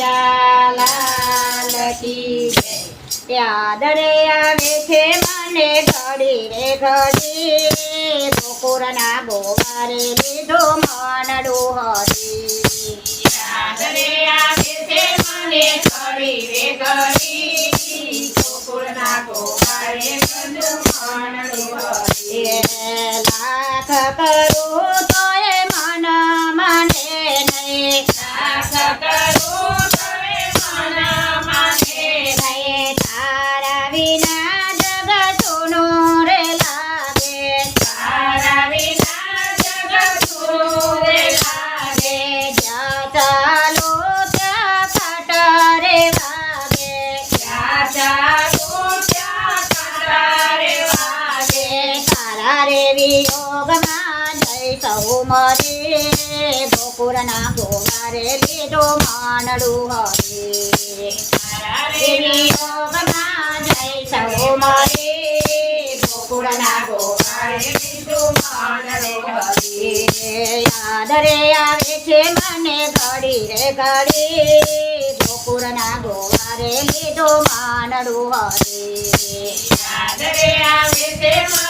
કનૈયા લાલ કી જય. આવે મને ઘડી રે ઘડી ગોવારે લીધો મન હરી આવે છે મને ઘડી રે ઘડી ગોકુળના ગોવાળે કંદુ માનડું હરી. લાખ કરું તારા વિયોગમાં જય સૌ મરે ગોકુળના ગોવારે લીધો માનડું હરે વિયોગમાં જય સૌ મરે ગોકુળના ગોવાળે લીધું માનડું રે આવે છે મને ઘડી રે ઘડી ગોકુળના ગોવારે લીધો માનડું હરે આવે છે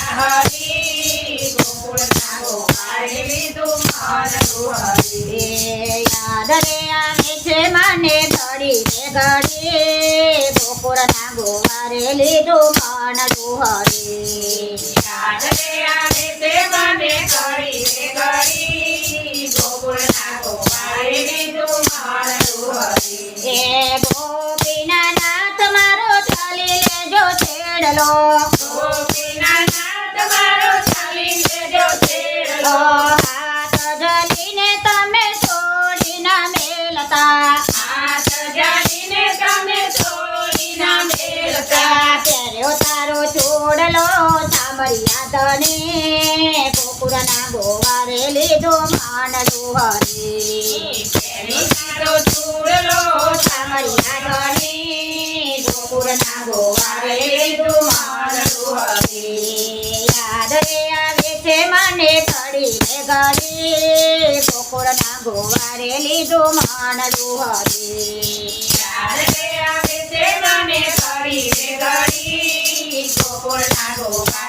એ આવે છે મને ઘડી રે ઘડી. ગોકુળના ગોવારે લીધું મન દુહરી યાદ રે આવે છે મને ઘડી રે ઘડી. ગોકુળના ગોવારે લીધું મન દુહરી એ ગોપીના નાથ મારો ચાલી લેજો છેડલો. સામરિયા ધને ગોકુળના ગોવારે લીધો હરે ગોવારે લીધો માંડલું હરે યાદ રે આવે છે મને ઘડી રે ઘડી ગોકુળના ગોવારે લીધું માંડલું હરે યાદ રે આવે છે મને ઘડી રે ઘડી. ગોકુળના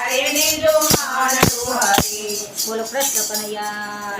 બોલો કૃષ્ણ કનૈયા.